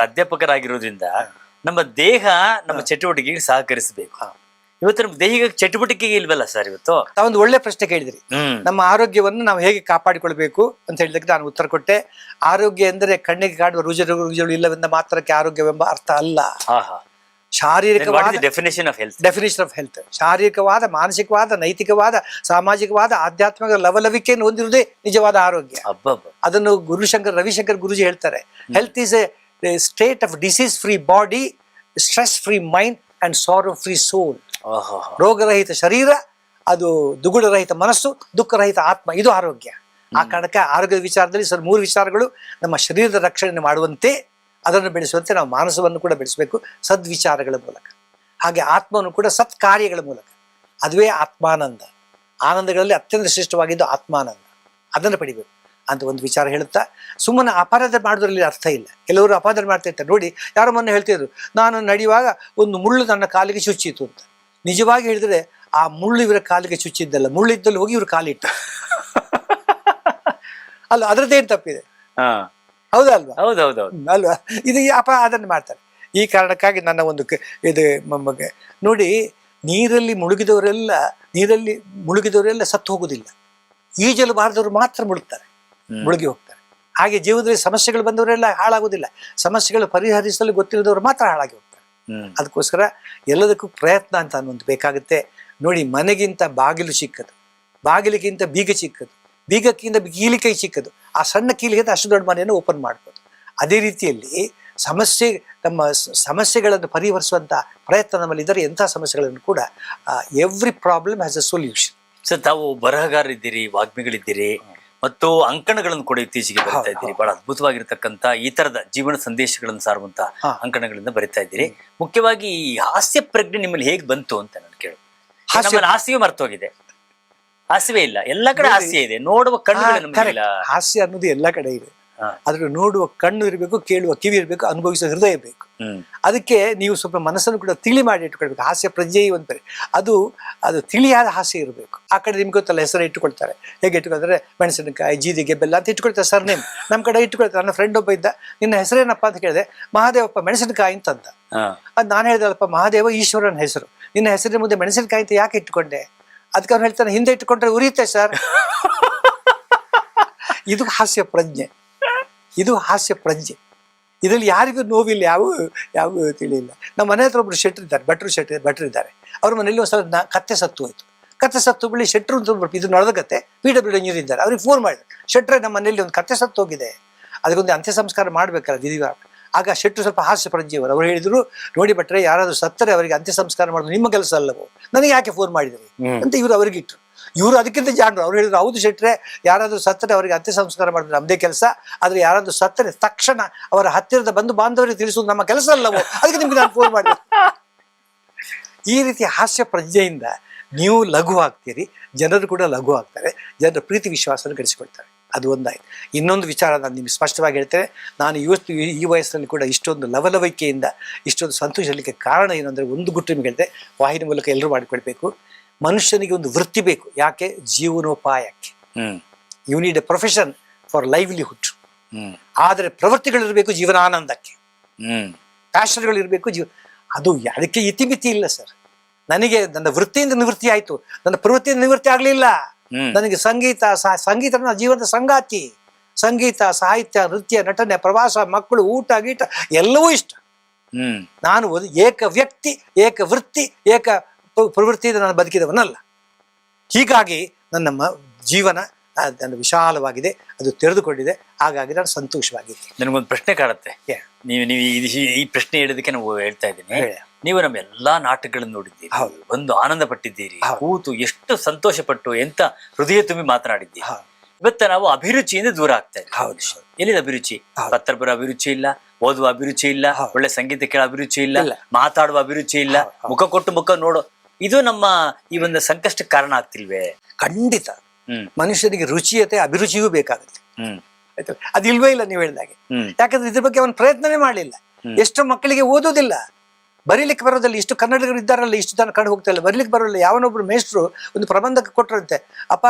ಪ್ರಾಧ್ಯಾಪಕರಾಗಿರೋದ್ರಿಂದ ನಮ್ಮ ದೇಹ ನಮ್ಮ ಚಟುವಟಿಕೆಗೆ ಸಹಕರಿಸಬೇಕು. ಇವತ್ತು ನಮ್ಮ ದೇಹಿಕ ಚಟುವಟಿಕೆಗೆ ಇಲ್ವಲ್ಲ ಸರ್ ಇವತ್ತು? ತಾವೊಂದು ಒಳ್ಳೆ ಪ್ರಶ್ನೆ ಕೇಳಿದ್ರಿ. ನಮ್ಮ ಆರೋಗ್ಯವನ್ನು ನಾವು ಹೇಗೆ ಕಾಪಾಡಿಕೊಳ್ಬೇಕು ಅಂತ ಹೇಳಿದಕ್ಕೆ ನಾನು ಉತ್ತರ ಕೊಟ್ಟೆ. ಆರೋಗ್ಯ ಎಂದರೆ ಕಣ್ಣಿಗೆ ಕಾಣುವ ರುಜು ರುಜುಗಳು ಇಲ್ಲವೆಂದ ಮಾತ್ರಕ್ಕೆ ಆರೋಗ್ಯವೆಂಬ ಅರ್ಥ ಅಲ್ಲ. ಶಾರೀರಿಕವಾದ definition of health definition of health ಶಾರೀರಿಕವಾದ ಮಾನಸಿಕವಾದ ನೈತಿಕವಾದ ಸಾಮಾಜಿಕವಾದ ಆಧ್ಯಾತ್ಮಿಕ ಲವಲವಿಕೆಯನ್ನು ಹೊಂದಿರುವುದೇ ನಿಜವಾದ ಆರೋಗ್ಯ. ಅದನ್ನು ಗುರುಶಂಕರ್ ರವಿಶಂಕರ್ ಗುರುಜಿ ಹೇಳ್ತಾರೆ. Health is a state of disease free body stress free mind and and free soul ಆಹಾ. ರೋಗರಹಿತ ಶರೀರ ಅದು ದುಗುಡರಹಿತ ಮನಸ್ಸು ದುಃಖರಹಿತ ಆತ್ಮ ಇದು ಆರೋಗ್ಯ. ಆ ಕಾರಣಕ್ಕೆ ಆರೋಗ್ಯದ ವಿಚಾರದಲ್ಲಿ ಸರ್ ಮೂರು ವಿಚಾರಗಳು ನಮ್ಮ ಶರೀರದ ರಕ್ಷಣೆ ಮಾಡುವಂತೆ ಅದನ್ನು ಬೆಳೆಸುವಂತೆ ನಾವು ಮಾನಸವನ್ನು ಕೂಡ ಬೆಳೆಸಬೇಕು ಸದ್ವಿಚಾರಗಳ ಮೂಲಕ. ಹಾಗೆ ಆತ್ಮವನ್ನು ಕೂಡ ಸತ್ ಕಾರ್ಯಗಳ ಮೂಲಕ. ಅದುವೇ ಆತ್ಮಾನಂದ. ಆನಂದಗಳಲ್ಲಿ ಅತ್ಯಂತ ಶ್ರೇಷ್ಠವಾಗಿದ್ದು ಆತ್ಮಾನಂದ. ಅದನ್ನು ಪಡಿಬೇಕು. ಅಂತ ಒಂದು ವಿಚಾರ ಹೇಳುತ್ತಾ ಸುಮ್ಮನೆ ಅಪರಾಧ ಮಾಡೋದ್ರಲ್ಲಿ ಅರ್ಥ ಇಲ್ಲ. ಕೆಲವರು ಅಪರಾಧ ಮಾಡ್ತಾ ಇರ್ತಾರೆ. ನೋಡಿ ಯಾರೋ ಮೊನ್ನೆ ಹೇಳ್ತಿದ್ರು ನಾನು ನಡೆಯುವಾಗ ಒಂದು ಮುಳ್ಳು ನನ್ನ ಕಾಲಿಗೆ ಚುಚ್ಚಿತು ಅಂತ. ನಿಜವಾಗಿ ಹೇಳಿದ್ರೆ ಆ ಮುಳ್ಳು ಇವರ ಕಾಲಿಗೆ ಚುಚ್ಚಿದ್ದಲ್ಲ ಮುಳ್ಳು ಇದ್ದಲ್ಲಿ ಹೋಗಿ ಇವರು ಕಾಲಿಟ್ಟ. ಅಲ್ಲ ಅದರದ್ದೇನು ತಪ್ಪಿದೆ? ಹಾ. ಹೌದಲ್ವಾ? ಹೌದೌದು ಅಲ್ವಾ? ಇದು ಅಪ ಅದನ್ನು ಮಾಡ್ತಾರೆ. ಈ ಕಾರಣಕ್ಕಾಗಿ ನನ್ನ ಒಂದು ಇದು ಮೊಮ್ಮಗ ನೋಡಿ ನೀರಲ್ಲಿ ಮುಳುಗಿದವರೆಲ್ಲ ನೀರಲ್ಲಿ ಮುಳುಗಿದವರೆಲ್ಲ ಸತ್ತು ಹೋಗುದಿಲ್ಲ. ಈಜಲು ಬಾರದವರು ಮಾತ್ರ ಮುಳುಗ್ತಾರೆ. ಮುಳುಗಿ ಹೋಗ್ತಾರೆ. ಹಾಗೆ ಜೀವನದಲ್ಲಿ ಸಮಸ್ಯೆಗಳು ಬಂದವರೆಲ್ಲ ಹಾಳಾಗೋದಿಲ್ಲ. ಸಮಸ್ಯೆಗಳು ಪರಿಹರಿಸಲು ಗೊತ್ತಿಲ್ಲದವರು ಮಾತ್ರ ಹಾಳಾಗಿ ಹೋಗ್ತಾರೆ. ಅದಕ್ಕೋಸ್ಕರ ಎಲ್ಲದಕ್ಕೂ ಪ್ರಯತ್ನ ಅಂತ ಅನ್ನೋದು ಬೇಕಾಗುತ್ತೆ. ನೋಡಿ ಮನೆಗಿಂತ ಬಾಗಿಲು ಚಿಕ್ಕದು. ಬಾಗಿಲಿಗಿಂತ ಬೀಗ ಚಿಕ್ಕದು. ಬೀಗಕ್ಕಿಂತ ಕೀಲಿಕೈ ಚಿಕ್ಕದು. ಆ ಸಣ್ಣ ಕೀಲಿಗಿಂತ ಅಷ್ಟು ದೊಡ್ಡ ಮನೆಯನ್ನು ಓಪನ್ ಮಾಡ್ಬೋದು. ಅದೇ ರೀತಿಯಲ್ಲಿ ಸಮಸ್ಯೆ ನಮ್ಮ ಸಮಸ್ಯೆಗಳನ್ನು ಪರಿಹರಿಸುವಂಥ ಪ್ರಯತ್ನ ನಮ್ಮಲ್ಲಿ ಇದ್ದರೆ ಎಂಥ ಸಮಸ್ಯೆಗಳನ್ನು ಕೂಡ every problem has a solution sir ತಾವು ಬರಹಗಾರರಿದ್ದೀರಿ ವಾಗ್ಮಿಗಳಿದ್ದೀರಿ. ಮತ್ತು ಅಂಕಣಗಳನ್ನು ಕೂಡ ಇತ್ತೀಚೆಗೆ ಬರ್ತಾ ಇದ್ದೀರಿ. ಬಹಳ ಅದ್ಭುತವಾಗಿರ್ತಕ್ಕಂಥ ಈ ತರದ ಜೀವನ ಸಂದೇಶಗಳನ್ನು ಸಾರುವಂತ ಅಂಕಣಗಳನ್ನ ಅಂಕಣಗಳಿಂದ ಬರಿತಾ ಇದ್ದೀರಿ. ಮುಖ್ಯವಾಗಿ ಈ ಹಾಸ್ಯ ಪ್ರಜ್ಞೆ ನಿಮ್ಮಲ್ಲಿ ಹೇಗೆ ಬಂತು ಅಂತ ನಾನು ಕೇಳು ಹಾಸ್ಯವೇ ಮರ್ತೋಗಿದೆ. ಹಾಸ್ಯವೇ ಇಲ್ಲ. ಎಲ್ಲ ಕಡೆ ಹಾಸ್ಯ ಇದೆ. ನೋಡುವ ಕಣ್ಣುಗಳು ಹಾಸ್ಯ ಅನ್ನೋದು ಎಲ್ಲ ಕಡೆ ಇದೆ. ಹಾ. ಆದ್ರೆ ನೋಡುವ ಕಣ್ಣು ಇರಬೇಕು ಕೇಳುವ ಕಿವಿ ಇರಬೇಕು ಅನುಭವಿಸುವ ಹೃದಯ ಬೇಕು ಅದಕ್ಕೆ ನೀವು ಸ್ವಲ್ಪ ಮನಸ್ಸನ್ನು ಕೂಡ ತಿಳಿ ಮಾಡಿ ಇಟ್ಟುಕೊಳ್ಬೇಕು. ಹಾಸ್ಯ ಪ್ರಜ್ಞೆ ಒಂದು ಅದು ಅದು ತಿಳಿಯಾದ ಹಾಸ್ಯ ಇರಬೇಕು. ಆ ಕಡೆ ನಿಮ್ಗೆ ಗೊತ್ತಲ್ಲ ಹೆಸರು ಇಟ್ಟುಕೊಳ್ತಾರೆ. ಹೇಗೆ ಇಟ್ಕೊಳ್ತಾರೆ ಮೆಣಸಿನಕಾಯಿ ಜೀರಿಗೆ ಬೆಲ್ಲ ಅಂತ ಇಟ್ಕೊಳ್ತಾರೆ ಸರ್ ನೇಮ್. ನಮ್ಮ ಕಡೆ ಇಟ್ಟುಕೊಳ್ತಾರೆ. ನನ್ನ ಫ್ರೆಂಡ್ ಒಬ್ಬ ಇದ್ದ. ನಿನ್ನ ಹೆಸರೇನಪ್ಪ ಅಂತ ಕೇಳಿದೆ. ಮಹಾದೇವಪ್ಪ ಮೆಣಸಿನಕಾಯಿ ಅಂತಂದ. ಅದು ನಾನು ಹೇಳಿದಲ್ಲಪ್ಪ ಮಹಾದೇವ ಈಶ್ವರನ ಹೆಸರು. ನಿನ್ನ ಹೆಸರಿನ ಮುಂದೆ ಮೆಣಸಿನಕಾಯಿ ಅಂತ ಯಾಕೆ ಇಟ್ಟುಕೊಂಡೆ? ಅದಕ್ಕೆ ಅವ್ನು ಹೇಳ್ತಾನೆ ಹಿಂದೆ ಇಟ್ಟುಕೊಂಡ್ರೆ ಉರಿಯುತ್ತೆ ಸರ್ ಇದು ಹಾಸ್ಯ ಪ್ರಜ್ಞೆ. ಇದು ಹಾಸ್ಯ ಪ್ರಜ್ಞೆ. ಇದರಲ್ಲಿ ಯಾರಿಗೂ ನೋವಿಲ್ಲ ಯಾವ ಯಾವ ತಿಳಿಯಿಲ್ಲ. ನಮ್ಮ ಮನೆ ಹತ್ರ ಒಬ್ರು ಶೆಟ್ರು ಇದ್ದಾರೆ ಭಟ್ರು ಶೆಟ್ಟ ಭಟ್ರು ಇದ್ದಾರೆ. ಅವ್ರ ಮನೇಲಿ ಒಂದು ಸಲ ನಾ- ಕತ್ತೆ ಸತ್ತು ಹೋಯ್ತು. ಕತ್ತೆ ಸತ್ತು ಬಿಳಿ ಶೆಟ್ರು ಅಂತ ಇದು ನಡೆದ ಕತೆ ಪಿ ಡಬ್ಲ್ಯೂ ಇಂಜಿನಿಯರ್ ಇದ್ದಾರೆ. ಅವ್ರಿಗೆ ಫೋನ್ ಮಾಡಿದ್ರು ಶೆಟ್ರೆ ನಮ್ಮ ಮನೆಯಲ್ಲಿ ಒಂದು ಕತ್ತೆ ಸತ್ತು ಹೋಗಿದೆ. ಅದಕ್ಕೊಂದು ಅಂತ್ಯ ಸಂಸ್ಕಾರ ಮಾಡಬೇಕಲ್ಲ ದಿದಿವ ಆಗ ಶೆಟ್ರು ಸ್ವಲ್ಪ ಹಾಸ್ಯ ಪ್ರಜ್ಞೆಯವರು. ಅವ್ರು ಹೇಳಿದ್ರು ನೋಡಿ ಭಟ್ರೆ ಯಾರಾದರೂ ಸತ್ತರೆ ಅವರಿಗೆ ಅಂತ್ಯ ಸಂಸ್ಕಾರ ಮಾಡೋದು ನಿಮ್ಮ ಕೆಲಸ ಅಲ್ಲವೋ? ನನಗೆ ಯಾಕೆ ಫೋನ್ ಮಾಡಿದ್ರಿ? ಅಂತ ಇವರು ಅವರಿಗೆ ಇಟ್ರು. ಇವರು ಅದಕ್ಕಿಂತ ಜಾಣರು. ಅವ್ರು ಹೇಳಿದ್ರು, ಹೌದು ಶೆಟ್ಟರೆ ಯಾರಾದರೂ ಸತ್ತರೆ ಅವರಿಗೆ ಅಂತ್ಯ ಸಂಸ್ಕಾರ ಮಾಡಿದ್ರೆ ನಮ್ಮದೇ ಕೆಲಸ. ಆದರೆ ಯಾರಾದರೂ ಸತ್ತರೆ ತಕ್ಷಣ ಅವರ ಹತ್ತಿರದ ಬಂಧು ಬಾಂಧವರಿಗೆ ತಿಳಿಸುವುದು ನಮ್ಮ ಕೆಲಸ ಅಲ್ಲವೋ? ಅದಕ್ಕೆ ನಿಮ್ಗೆ ನಾನು ಫೋನ್ ಮಾಡಿದೆ ಈ ರೀತಿ ಹಾಸ್ಯ ಪ್ರಜ್ಞೆಯಿಂದ ನೀವು ಲಘು ಆಗ್ತೀರಿ, ಜನರು ಕೂಡ ಲಘು ಆಗ್ತಾರೆ, ಜನರ ಪ್ರೀತಿ ವಿಶ್ವಾಸವನ್ನು ಗಳಿಸಿಕೊಳ್ತಾರೆ ಅದು ಒಂದಾಯ್ತು. ಇನ್ನೊಂದು ವಿಚಾರ ನಾನು ನಿಮ್ಗೆ ಸ್ಪಷ್ಟವಾಗಿ ಹೇಳ್ತೇನೆ. ನಾನು ಇವತ್ತು ಈ- ವಯಸ್ಸಿನಲ್ಲಿ ಕೂಡ ಇಷ್ಟೊಂದು ಲವಲವಿಕೆಯಿಂದ, ಇಷ್ಟೊಂದು ಸಂತೋಷಲಿಕ್ಕೆ ಕಾರಣ ಏನು ಅಂದರೆ ಒಂದು ಗುಟ್ಟು ನಿಮ್ಗೆ ಹೇಳ್ತೆ ವಾಹಿನಿ ಮೂಲಕ ಎಲ್ಲರೂ ಮಾಡಿಕೊಳ್ಬೇಕು. ಮನುಷ್ಯನಿಗೆ ಒಂದು ವೃತ್ತಿ ಬೇಕು. ಯಾಕೆ? ಜೀವನೋಪಾಯಕ್ಕೆ. You need a profession for livelihood ಆದರೆ ಪ್ರವೃತ್ತಿಗಳಿರಬೇಕು ಜೀವನಾನಂದಕ್ಕೆ. ಪ್ಯಾಷನ್ಗಳಿರಬೇಕು ಜೀವ ಅದು ಅದಕ್ಕೆ ಇತಿಮಿತಿ ಇಲ್ಲ ಸರ್. ನನಗೆ ನನ್ನ ವೃತ್ತಿಯಿಂದ ನಿವೃತ್ತಿ ಆಯಿತು. ನನ್ನ ಪ್ರವೃತ್ತಿಯಿಂದ ನಿವೃತ್ತಿ ಆಗಲಿಲ್ಲ. ನನಗೆ ಸಂಗೀತ ಸಂಗೀತ ನನ್ನ ಜೀವನದ ಸಂಗಾತಿ. ಸಂಗೀತ ಸಾಹಿತ್ಯ ನೃತ್ಯ ನಟನೆ ಪ್ರವಾಸ ಮಕ್ಕಳು ಊಟ ಗೀಟ ಎಲ್ಲವೂ ಇಷ್ಟ. ನಾನು ಏಕ ವ್ಯಕ್ತಿ ಏಕ ವೃತ್ತಿ ಏಕ ಪ್ರವೃತ್ತಿಯಿಂದ ನಾನು ಬದುಕಿದವನಲ್ಲ. ಹೀಗಾಗಿ ನನ್ನ ಜೀವನ ನನ್ನ ವಿಶಾಲವಾಗಿದೆ ಅದು ತೆರೆದುಕೊಂಡಿದೆ ಹಾಗಾಗಿ ನಾನು ಸಂತೋಷವಾಗಿದ್ದೆ ನನಗೊಂದು ಪ್ರಶ್ನೆ ಕಾಡುತ್ತೆ. ನೀವು ನೀವು ಇದು- ಈ- ಪ್ರಶ್ನೆ ಹೇಳೋದಕ್ಕೆ ನಾವು ಹೇಳ್ತಾ ಇದ್ದೀನಿ. ನೀವು ನಮ್ಮ ಎಲ್ಲಾ ನಾಟಕಗಳನ್ನು ನೋಡಿದ್ದೀರಿ. ಒಂದು ಆನಂದ ಪಟ್ಟಿದ್ದೀರಿ ಕೂತು ಎಷ್ಟು ಸಂತೋಷ ಪಟ್ಟು ಎಂತ ಹೃದಯ ತುಂಬಿ ಮಾತನಾಡಿದ್ದೀರಿ. ಇವತ್ತ ನಾವು ಅಭಿರುಚಿಯಿಂದ ದೂರ ಆಗ್ತಾ ಇದ್ದೀವಿ. ಹೌದು. ಎಲ್ಲಿದೆ ಅಭಿರುಚಿ. ಪತ್ರ ಬರೋ ಅಭಿರುಚಿ ಇಲ್ಲ ಓದುವ ಅಭಿರುಚಿ ಇಲ್ಲ ಒಳ್ಳೆ ಸಂಗೀತ ಕೇಳೋ ಅಭಿರುಚಿ ಇಲ್ಲ. ಮಾತಾಡುವ ಅಭಿರುಚಿ ಇಲ್ಲ. ಮುಖ ಕೊಟ್ಟು ಮುಖ ನೋಡೋ ಇದು ನಮ್ಮ ಈ ಒಂದು ಸಂಕಷ್ಟಕ್ಕೆ ಕಾರಣ ಆಗ್ತಿಲ್ವೇ? ಖಂಡಿತ. ಮನುಷ್ಯನಿಗೆ ರುಚಿಯತೆ ಅಭಿರುಚಿಯೂ ಬೇಕಾಗುತ್ತೆ. ಆಯ್ತು? ಅದಿಲ್ವೇ ಇಲ್ಲ ನೀವು ಹೇಳಿದಾಗೆ ಯಾಕಂದ್ರೆ ಇದ್ರ ಬಗ್ಗೆ ಅವನು ಪ್ರಯತ್ನನೇ ಮಾಡಲಿಲ್ಲ. ಎಷ್ಟು ಮಕ್ಕಳಿಗೆ ಓದೋದಿಲ್ಲ ಬರೀಲಿಕ್ಕೆ ಬರೋದಿಲ್ಲ ಇಷ್ಟು ಕನ್ನಡಿಗರು ಇದ್ದಾರಲ್ಲ ಇಷ್ಟು ಜನ ಕಂಡು ಹೋಗ್ತಾ ಇಲ್ಲ. ಬರೀಲಿಕ್ಕೆ ಬರೋಲ್ಲ. ಯಾವನೊಬ್ರು ಮೇಷ್ಟ್ರು ಒಂದು ಪ್ರಬಂಧಕ್ಕೆ ಕೊಟ್ಟರಂತೆ ಅಪ್ಪ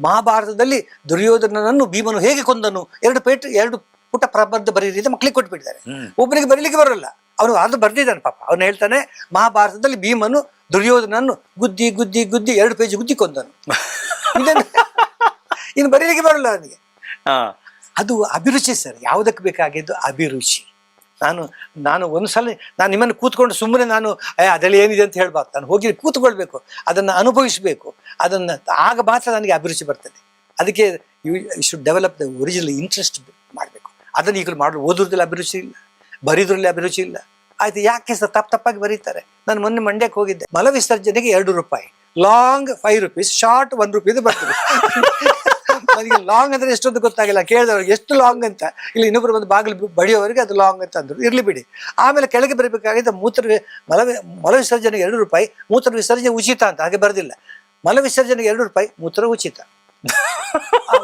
ಮಹಾಭಾರತದಲ್ಲಿ ದುರ್ಯೋಧನನನ್ನು ಭೀಮನು ಹೇಗೆ ಕೊಂದನು? ಎರಡು ಪೇಟ್ ಎರಡು ಪುಟ್ಟ ಪ್ರಬಂಧ ಬರೀರಿ ಅಂತ ಮಕ್ಕಳಿಗೆ ಕೊಟ್ಬಿಟ್ಟಿದ್ದಾರೆ. ಒಬ್ಬನಿಗೆ ಬರೀಲಿಕ್ಕೆ ಬರೋಲ್ಲ. ಅವನು ಅದು ಬರ್ದಿದ್ದಾನೆ ಪಾಪ. ಅವನು ಹೇಳ್ತಾನೆ ಮಹಾಭಾರತದಲ್ಲಿ ಭೀಮನು ದುರ್ಯೋಧನನ್ನು ಗುದ್ದಿ ಗುದ್ದಿ ಗುದ್ದಿ ಎರಡು ಪೇಜ್ ಗುದ್ದಿ ಕೊಂದನು. ಇನ್ನು ಬರೀಲಿಕ್ಕೆ ಬರಲ್ಲ ನನಗೆ ಹಾ. ಅದು ಅಭಿರುಚಿ ಸರ್ ಯಾವುದಕ್ಕೆ ಬೇಕಾಗಿದ್ದು ಅಭಿರುಚಿ. ನಾನು ನಾನು ಒಂದ್ಸಲ ನಾನು ನಿಮ್ಮನ್ನು ಕೂತ್ಕೊಂಡು ಸುಮ್ಮನೆ ನಾನು ಅದರಲ್ಲಿ ಏನಿದೆ ಅಂತ ಹೇಳ್ಬಾರ್ದು. ನಾನು ಹೋಗಿ ಕೂತ್ಕೊಳ್ಬೇಕು ಅದನ್ನು ಅನುಭವಿಸಬೇಕು ಅದನ್ನು ಆಗ ಮಾತ್ರ ನನಗೆ ಅಭಿರುಚಿ ಬರ್ತದೆ. ಅದಕ್ಕೆ you should develop the original interest ಮಾಡಬೇಕು. ಅದನ್ನು ಈಗಲೂ ಮಾಡಲು ಓದೋದ್ರಲ್ಲಿ ಅಭಿರುಚಿ ಇಲ್ಲ ಬರೀದ್ರಲ್ಲಿ ಅಭಿರುಚಿ ಇಲ್ಲ ಆಯ್ತು, ಯಾಕೆ ಸರ್ ತಪ್ಪು ತಪ್ಪಾಗಿ ಬರೀತಾರೆ? ನಾನು ಮೊನ್ನೆ ಮಂಡ್ಯಕ್ಕೆ ಹೋಗಿದ್ದೆ. ಮಲ ವಿಸರ್ಜನೆಗೆ ಎರಡು ರೂಪಾಯಿ. Long five rupees short one rupees ಬರ್ತದೆ. ನನಗೆ ಲಾಂಗ್ ಅಂದ್ರೆ ಎಷ್ಟೊಂದು ಗೊತ್ತಾಗಿಲ್ಲ. ಕೇಳಿದವ್ರಿಗೆ ಎಷ್ಟು ಲಾಂಗ್ ಅಂತ. ಇಲ್ಲಿ ಇನ್ನೊಬ್ರು ಬಂದು ಬಾಗಿಲು ಬಡಿಯೋವರೆಗೆ ಅದು ಲಾಂಗ್ ಅಂತ ಅಂದ್ರು. ಇರ್ಲಿ ಬಿಡಿ. ಆಮೇಲೆ ಕೆಳಗೆ ಬರಬೇಕಾಗಿದ್ದ ಮೂತ್ರ ಮಲ ಮಲ ವಿಸರ್ಜನೆಗೆ ಎರಡು ರೂಪಾಯಿ, ಮೂತ್ರ ವಿಸರ್ಜನೆ ಉಚಿತ ಅಂತ. ಹಾಗೆ ಬರೆದಿಲ್ಲ. ಮಲ ವಿಸರ್ಜನೆಗೆ ಎರಡು ರೂಪಾಯಿ, ಮೂತ್ರ ಉಚಿತ.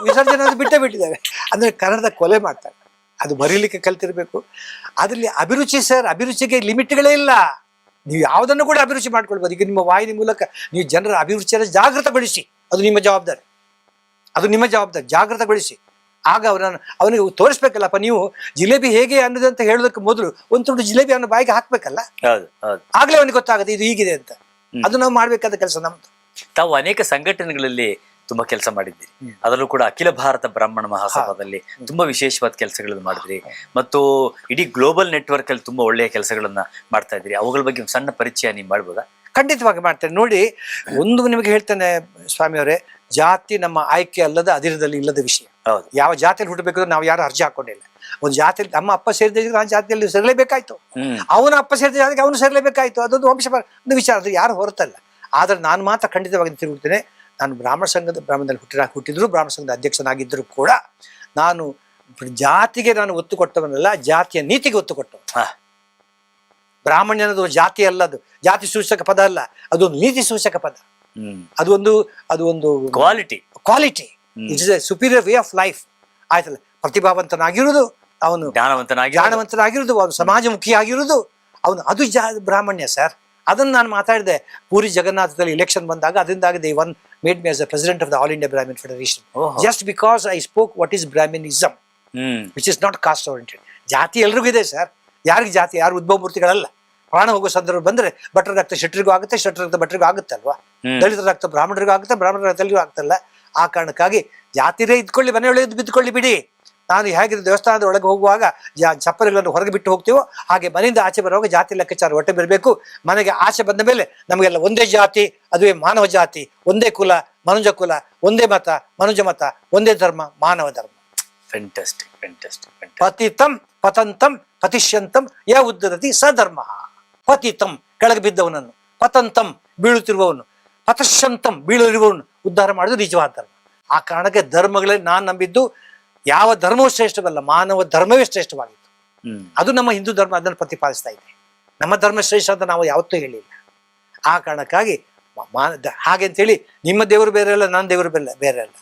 ವಿಸರ್ಜನೆ ಅದು ಬಿಟ್ಟೇ ಬಿಟ್ಟಿದ್ದಾರೆ ಅಂದ್ರೆ ಕನ್ನಡದ ಕೊಲೆ ಮಾಡ್ತಾರೆ. ಅದು ಮರೀಲಿಕ್ಕೆ ಕಲ್ತಿರ್ಬೇಕು. ಅದರಲ್ಲಿ ಅಭಿರುಚಿ ಸರ್ ಅಭಿರುಚಿಗೆ ಲಿಮಿಟ್ಗಳೇ ಇಲ್ಲ. ನೀವು ಯಾವುದನ್ನು ಕೂಡ ಅಭಿರುಚಿ ಮಾಡ್ಕೊಳ್ಬೋದು. ಈಗ ನಿಮ್ಮ ವಾಹಿನಿ ಮೂಲಕ ನೀವು ಜನರ ಅಭಿರುಚಿಯನ್ನು ಜಾಗೃತಗೊಳಿಸಿ. ಅದು ನಿಮ್ಮ ಜವಾಬ್ದಾರಿ. ಅದು ನಿಮ್ಮ ಜವಾಬ್ದಾರಿ. ಜಾಗೃತಗೊಳಿಸಿ. ಆಗ ಅವರನ್ನು ಅವನಿಗೆ ತೋರಿಸ್ಬೇಕಲ್ಲಪ್ಪ ನೀವು ಜಿಲೇಬಿ ಹೇಗೆ ಅನ್ನೋದಂತ ಹೇಳೋದಕ್ಕೆ ಮೊದಲು ಒಂದು ತುಂಡು ಜಿಲೇಬಿ ಅವನ ಬಾಯಿಗೆ ಹಾಕ್ಬೇಕಲ್ಲ? ಆಗ್ಲೇ ಅವನಿಗೆ ಗೊತ್ತಾಗುತ್ತೆ ಇದು ಹೀಗಿದೆ ಅಂತ. ಅದು ನಾವು ಮಾಡ್ಬೇಕಾದ ಕೆಲಸ ನಮ್ದು. ತಾವು ಅನೇಕ ಸಂಘಟನೆಗಳಲ್ಲಿ ತುಂಬಾ ಕೆಲಸ ಮಾಡಿದ್ದೀರಿ ಅದರಲ್ಲೂ ಕೂಡ ಅಖಿಲ ಭಾರತ ಬ್ರಾಹ್ಮಣ ಮಹಾಸಭಾದಲ್ಲಿ ತುಂಬಾ ವಿಶೇಷವಾದ ಕೆಲಸಗಳನ್ನು ಮಾಡಿದ್ರಿ. ಮತ್ತು ಇಡೀ ಗ್ಲೋಬಲ್ ನೆಟ್ವರ್ಕ್ ಅಲ್ಲಿ ತುಂಬಾ ಒಳ್ಳೆಯ ಕೆಲಸಗಳನ್ನ ಮಾಡ್ತಾ ಇದ್ರಿ. ಅವುಗಳ ಬಗ್ಗೆ ಒಂದು ಸಣ್ಣ ಪರಿಚಯ ನೀವು ಮಾಡ್ಬೋದಾ? ಖಂಡಿತವಾಗಿ ಮಾಡ್ತೇನೆ. ನೋಡಿ ಒಂದು ನಿಮಗೆ ಹೇಳ್ತೇನೆ ಸ್ವಾಮಿಯವರೇ ಜಾತಿ ನಮ್ಮ ಆಯ್ಕೆ ಅಲ್ಲದ ಅದಿರದಲ್ಲಿ ಇಲ್ಲದ ವಿಷಯ. ಹೌದು. ಯಾವ ಜಾತಿಯಲ್ಲಿ ಹುಟ್ಟಬೇಕು ನಾವು ಯಾರು ಅರ್ಜಿ ಹಾಕೊಂಡಿಲ್ಲ. ಒಂದು ಜಾತಿಯಲ್ಲಿ ನಮ್ಮ ಅಪ್ಪ ಸೇರಿದ್ರೆ ನಾನು ಜಾತಿಯಲ್ಲಿ ಸೇರಲೇಬೇಕಾಯ್ತು. ಅವನ ಅಪ್ಪ ಸೇರಿದ ಜಾತಿಗೆ ಅವನು ಸೇರಲೇಬೇಕಾಯ್ತು. ಅದೊಂದು ವಂಶ ಒಂದು ವಿಚಾರ. ಅದು ಯಾರು ಹೊರತಲ್ಲ. ಆದ್ರೆ ನಾನು ಮಾತ್ರ ಖಂಡಿತವಾಗಿ ತಿರುಗುತ್ತೇನೆ. ನಾನು ಬ್ರಾಹ್ಮಣ ಸಂಘದ ಬ್ರಾಹ್ಮಣದಲ್ಲಿ ಹುಟ್ಟಿದ ಹುಟ್ಟಿದ್ರು ಬ್ರಾಹ್ಮಣ ಸಂಘದ ಅಧ್ಯಕ್ಷನಾಗಿದ್ದರೂ ಕೂಡ ನಾನು ಜಾತಿಗೆ ನಾನು ಒತ್ತು ಕೊಟ್ಟವನಲ್ಲ ಜಾತಿಯ ನೀತಿಗೆ ಒತ್ತು ಕೊಟ್ಟವ. ಬ್ರಾಹ್ಮಣ್ಯ ಅನ್ನೋದು ಜಾತಿ ಅಲ್ಲ ಅದು. ಜಾತಿ ಸೂಚಕ ಪದ ಅಲ್ಲ. ಅದೊಂದು ನೀತಿ ಸೂಚಕ ಪದ. ಅದು ಒಂದು ಅದು ಒಂದು quality quality it it's a superior way of life ಆಯ್ತಲ್ಲ? ಪ್ರತಿಭಾವಂತನಾಗಿರುವುದು ಅವನು ಜ್ಞಾನವಂತನಾಗಿ ಜ್ಞಾನವಂತನಾಗಿರುವುದು ಅವನು ಸಮಾಜಮುಖಿ ಆಗಿರುವುದು ಅವನು ಅದು ಜಾ ಬ್ರಾಹ್ಮಣ್ಯ ಸರ್ ಅದನ್ನು ನಾನು ಮಾತಾಡಿದೆ ಪೂರಿ ಜಗನ್ನಾಥದಲ್ಲಿ ಇಲೆಕ್ಷನ್ ಬಂದಾಗ ಅದರಿಂದಾಗಿ they one made me as a president of the all India Brahmin federation. Just because I spoke what is Brahminism hmm. Which is not caste oriented ಜಾತಿ ಎಲ್ರಿಗೂ ಇದೆ ಸರ್ ಯಾರಿಗೆ ಜಾತಿ ಯಾರು ಉದ್ಭವ ಮೂರ್ತಿಗಳಲ್ಲ. ಪ್ರಾಣ ಹೋಗೋ ಸಂದರ್ಭ ಬಂದ್ರೆ ಭಟ್ರ ರಕ್ತ ಶೆಟ್ಟರಿಗೂ ಆಗುತ್ತೆ ಶೆಟ್ಟರ ರಕ್ತ ಭಟ್ರಿಗೂ ಆಗುತ್ತೆ ಅಲ್ವಾ? ದಲಿತ ದಲಿತರ ರಕ್ತ ಬ್ರಾಹ್ಮಣರಿಗೂ ಆಗುತ್ತೆ ಬ್ರಾಹ್ಮಣರ ರಕ್ತ ಎಲ್ರಿಗೂ ಆಗ್ತಲ್ಲ. ಆ ಕಾರಣಕ್ಕಾಗಿ ಜಾತಿರೇ ಇದ್ಕೊಳ್ಳಿ ಮನೆಯೊಳಗೆ ಬಿದ್ದುಕೊಳ್ಳಿ ಬಿಡಿ. ನಾನು ಹೇಗಿದ್ರೆ ದೇವಸ್ಥಾನದ ಒಳಗೆ ಹೋಗುವಾಗ ಜಾ ಚಪ್ಪಲಿಗಳನ್ನು ಹೊರಗೆ ಬಿಟ್ಟು ಹೋಗ್ತೀವೋ ಹಾಗೆ ಮನೆಯಿಂದ ಆಚೆ ಬರುವಾಗ ಜಾತಿ ಲೆಕ್ಕಾಚಾರ ಹೊಟ್ಟೆ ಬರಬೇಕು ಮನೆಗೆ ಆಚೆ ಬಂದ ಮೇಲೆ ನಮಗೆಲ್ಲ ಒಂದೇ ಜಾತಿ ಅದುವೇ ಮಾನವ ಜಾತಿ ಒಂದೇ ಕುಲ ಮನುಜ ಕುಲ ಒಂದೇ ಮತ ಮನುಜ ಮತ ಒಂದೇ ಧರ್ಮ ಮಾನವ ಧರ್ಮ. ಫೆಂಟಾಸ್ಟಿಕ್ ಪತಿತಂ ಪತಂತಂ ಪತಿಷ್ಯಂತಂ ಯ ಉದ್ಧರತಿ ಸಧರ್ಮ ಪತಿತಂ ಕೆಳಗೆ ಬಿದ್ದವನನ್ನು. ಪತಂತಂ ಬೀಳುತ್ತಿರುವವನು. ಪತಶ್ಯಂತಂ ಬೀಳುತ್ತಿರುವವನು ಉದ್ಧಾರ ಮಾಡೋದು ನಿಜವಾದ ಧರ್ಮ. ಆ ಕಾರಣಕ್ಕೆ ಧರ್ಮಗಳೇ ನಾನು ನಂಬಿದ್ದು ಯಾವ ಧರ್ಮವೂ ಶ್ರೇಷ್ಠವಲ್ಲ ಮಾನವ ಧರ್ಮವೇ ಶ್ರೇಷ್ಠವಾಗಿತ್ತು. ಅದು ನಮ್ಮ ಹಿಂದೂ ಧರ್ಮ ಅದನ್ನು ಪ್ರತಿಪಾದಿಸ್ತಾ ಇದೆ. ನಮ್ಮ ಧರ್ಮ ಶ್ರೇಷ್ಠ ಅಂತ ನಾವು ಯಾವತ್ತೂ ಹೇಳಿಲ್ಲ. ಆ ಕಾರಣಕ್ಕಾಗಿ ಹಾಗೆ ಅಂತೇಳಿ ನಿಮ್ಮ ದೇವರು ಬೇರೆ ಅಲ್ಲ ನನ್ನ ದೇವರು ಬೇರೆ ಬೇರೆ ಅಲ್ಲ.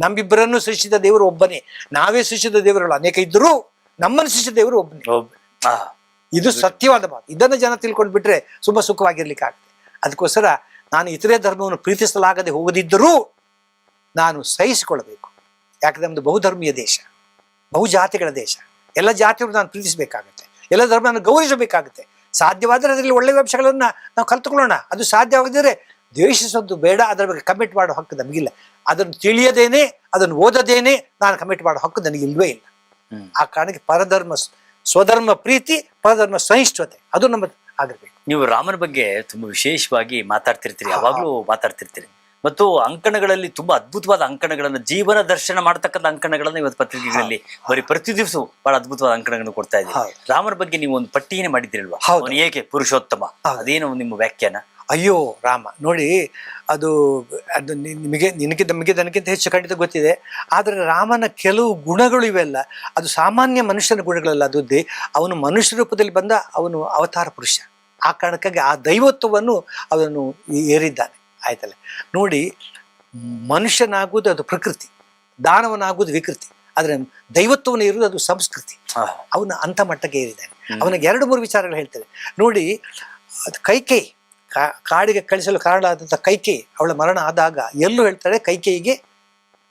ನಮ್ಮಿಬ್ಬರನ್ನು ಸೃಷ್ಟಿಸಿದ ದೇವರು ಒಬ್ಬನೇ. ನಾವೇ ಸೃಷ್ಟಿಸಿದ ದೇವರುಗಳು ಅನೇಕ ಇದ್ದರೂ ನಮ್ಮನ್ನು ಸೃಷ್ಟಿಸಿದ ದೇವರು ಒಬ್ಬನೇ. ಇದು ಸತ್ಯವಾದ ಮಾತು. ಇದನ್ನು ಜನ ತಿಳ್ಕೊಂಡು ಬಿಟ್ರೆ ತುಂಬಾ ಸುಖವಾಗಿರ್ಲಿಕ್ಕೆ ಆಗ್ತದೆ. ಅದಕ್ಕೋಸ್ಕರ ನಾನು ಇತರೆ ಧರ್ಮವನ್ನು ಪ್ರೀತಿಸಲಾಗದೆ ಹೋಗದಿದ್ದರೂ ನಾನು ಸಹಿಸಿಕೊಳ್ಳಬೇಕು. ಯಾಕಂದ್ರೆ ನಮ್ದು ಬಹುಧರ್ಮೀಯ ದೇಶ ಬಹುಜಾತಿಗಳ ದೇಶ. ಎಲ್ಲ ಜಾತಿಯವರು ನಾನು ಪ್ರೀತಿಸಬೇಕಾಗುತ್ತೆ. ಎಲ್ಲ ಧರ್ಮವನ್ನು ಗೌರವಿಸಬೇಕಾಗುತ್ತೆ. ಸಾಧ್ಯವಾದರೆ ಅದರಲ್ಲಿ ಒಳ್ಳೆಯ ಅಂಶಗಳನ್ನ ನಾವು ಕಲ್ತುಕೊಳ್ಳೋಣ. ಅದು ಸಾಧ್ಯವಾಗದಿದ್ರೆ ದ್ವೇಷಿಸೋದು ಬೇಡ. ಅದರ ಬಗ್ಗೆ ಕಮಿಟ್ ಮಾಡೋ ಹಕ್ಕು ನಮಗಿಲ್ಲ. ಅದನ್ನು ತಿಳಿಯದೇನೆ ಅದನ್ನು ಓದದೇನೆ ನಾನು ಕಮಿಟ್ ಮಾಡೋ ಹಕ್ಕು ನನಗೆ ಇಲ್ವೇ ಇಲ್ಲ. ಆ ಕಾರಣಕ್ಕೆ ಪರಧರ್ಮ ಸ್ವಧರ್ಮ ಪ್ರೀತಿ ಪರಧರ್ಮ ಸಹಿಷ್ಣುತೆ ಅದು ನಮ್ಮ ಆಗಿರ್ಬೇಕು. ನೀವು ರಾಮನ ಬಗ್ಗೆ ತುಂಬಾ ವಿಶೇಷವಾಗಿ ಮಾತಾಡ್ತಿರ್ತೀರಿ. ಯಾವಾಗಲೂ ಮಾತಾಡ್ತಿರ್ತೀರಿ. ಮತ್ತು ಅಂಕಣಗಳಲ್ಲಿ ತುಂಬಾ ಅದ್ಭುತವಾದ ಅಂಕಣಗಳನ್ನು ಜೀವನ ದರ್ಶನ ಮಾಡ್ತಕ್ಕಂಥ ಅಂಕಣಗಳನ್ನು ಇವತ್ತು ಪತ್ರಿಕೆಗಳಲ್ಲಿ ಬರೀ ಪ್ರತಿ ದಿವಸ ಬಹಳ ಅದ್ಭುತವಾದ ಅಂಕಣಗಳನ್ನು ಕೊಡ್ತಾ ಇದ್ದೀವಿ ರಾಮರ ರಾಮನ ಬಗ್ಗೆ ನೀವು ಒಂದು ಪಟ್ಟಿಯೇ ಮಾಡಿದ್ದೀರಲ್ವಾ? ಹೌದು. ಅವನು ಏಕೆ ಪುರುಷೋತ್ತಮ? ಅದೇನು ಅದೇನೋ ನಿಮ್ಮ ವ್ಯಾಖ್ಯಾನ? ಅಯ್ಯೋ ರಾಮ ನೋಡಿ ಅದು ಅದು ನಿಮಗೆ ನಿನಗೆ ನಮಗೆ ನನಗಿಂತ ಹೆಚ್ಚು ಖಂಡಿತ ಗೊತ್ತಿದೆ. ಆದರೆ ರಾಮನ ಕೆಲವು ಗುಣಗಳು ಇವೆಲ್ಲ. ಅದು ಸಾಮಾನ್ಯ ಮನುಷ್ಯನ ಗುಣಗಳಲ್ಲ ಅದು ಅವನು ಮನುಷ್ಯ ರೂಪದಲ್ಲಿ ಬಂದ ಅವನು ಅವತಾರ ಪುರುಷ. ಆ ಕಾರಣಕ್ಕಾಗಿ ಆ ದೈವತ್ವವನ್ನು ಅವನು ಏರಿದ್ದಾನೆ. ಆಯ್ತಲ್ಲ. ನೋಡಿ ಮನುಷ್ಯನಾಗುವುದು ಅದು ಪ್ರಕೃತಿ ದಾನವನಾಗುವುದು ವಿಕೃತಿ ಆದರೆ ದೈವತ್ವವನ್ನು ಇರುವುದು ಅದು ಸಂಸ್ಕೃತಿ. ಅವನ ಅಂತ ಮಟ್ಟಕ್ಕೆ ಏರಿದ್ದಾನೆ ಅವನಿಗೆ ಎರಡು ಮೂರು ವಿಚಾರಗಳು ಹೇಳ್ತಾರೆ ನೋಡಿ ಅದು ಕೈಕೈ ಕಾ- ಕಾಡಿಗೆ ಕಳಿಸಲು ಕಾರಣ ಆದಂಥ ಕೈಕೈ ಅವಳ ಮರಣ ಆದಾಗ ಎಲ್ಲೂ ಹೇಳ್ತಾಳೆ ಕೈಕೈಗೆ